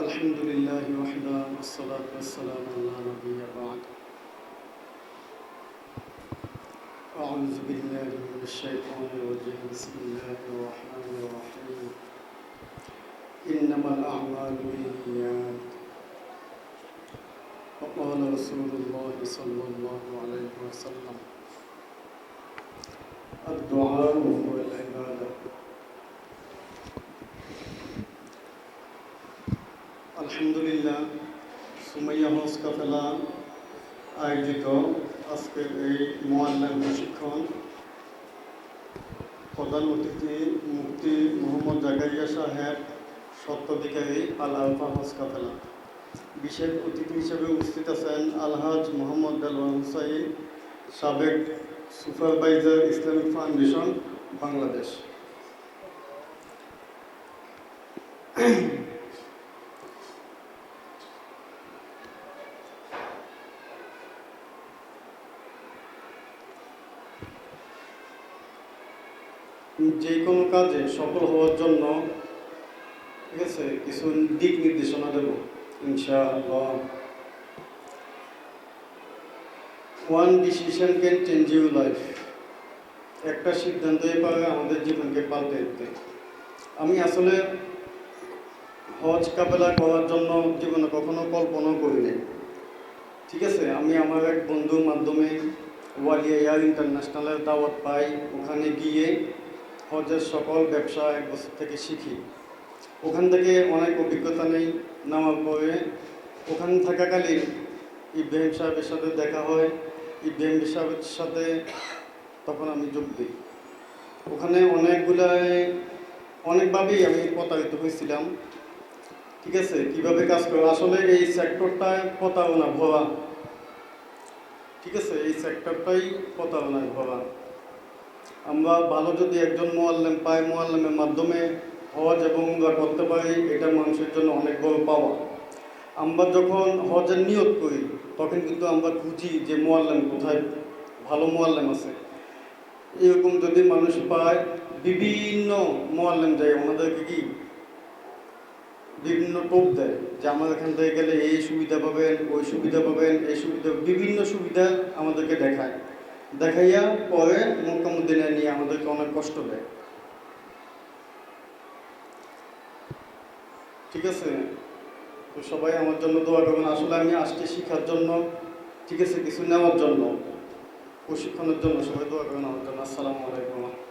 الحمد لله وحده والصلاة والسلام على نبي بعد. أعوذ بالله من الشيطان الرجيم. بسم الله الرحمن الرحيم. إنما الأعمال بالنيات. وقال رسول الله صلى الله عليه وسلم الدعاء هو العبادة আলহামদুলিল্লাহ, সুমাইয়া হজ কাফেলা আয়োজিত আজকের এই মোয়াল্লাম প্রশিক্ষণ। প্রধান অতিথি মুক্তি মোহাম্মদ জাকারিয়া সাহেব সত্ত্বাধিকারী আল আলফা হজ কাফেলা। বিশেষ অতিথি হিসেবে উপস্থিত আছেন আলহাজ মোহাম্মদ দেলওয়ার হুসাইন, সাবেক সুপারভাইজার ইসলামিক ফাউন্ডেশন বাংলাদেশ। যে কোনো কাজে সফল হওয়ার জন্য, ঠিক আছে, কিছু দিক নির্দেশনা দেব, ইনশাআল্লাহ। One decision can change you life একটা সিদ্ধান্তই পারে আমাদের জীবনকে পাল্টে দিতে। আমি আসলে হজ কাপেলা করার জন্য জীবনে কখনো কল্পনাও করিনি ঠিক আছে, আমি আমার এক বন্ধুর মাধ্যমে ওয়ালিয়া এয়ার ইন্টারন্যাশনালের দাওয়াত পাই। ওখানে গিয়ে হজের সকল ব্যবসা এক বছর থেকে শিখি। ওখান থেকে অনেক অভিজ্ঞতা নেই, নামার পরে ওখানে থাকাকালীন ইব্রাহিম সাহেবের সাথে দেখা হয়। ইব্রাহিম সাহেবের সাথে তখন আমি যোগ দিই। ওখানে অনেকগুলাই, অনেকভাবেই আমি প্রতারিত হয়েছিলাম। ঠিক আছে? কীভাবে কাজ করব? আসলে এই সেক্টরটায় প্রতারণা ভরা। ঠিক আছে? এই সেক্টরটাই প্রতারণায় ভরা। আমরা ভালো যদি একজন মোয়াল্লেম পাই মোয়াল্লেমের মাধ্যমে হজ এবং উমরা করতে পারি, এটা মানুষের জন্য অনেক বড় পাওয়া। আমরা যখন হজের নিয়োগ করি, তখন কিন্তু আমরা খুঁজি যে মোয়াল্লেম কোথায়, ভালো মোয়াল্লেম আছে। এরকম যদি মানুষ পায়, বিভিন্ন মোয়াল্লেম যায় ওনাদেরকে কি? বিভিন্ন টোপ দেয় যে আমাদের এখান থেকে গেলে এই সুবিধা পাবেন, ওই সুবিধা পাবেন, এই সুবিধা, বিভিন্ন সুবিধা আমাদেরকে দেখায়। দেখাইয়া পরে মক্কামুদ্দিনে নিয়ে আমাদেরকে অনেক কষ্ট দেয়। ঠিক আছে? তো সবাই আমার জন্য দোয়া করবেন। আসলে আমি আজকে শেখার জন্য, ঠিক আছে? কিছু নেওয়ার জন্য, প্রশিক্ষণের জন্য সবাই দোয়া করবেন আমার জন্য। আসসালামু আলাইকুম।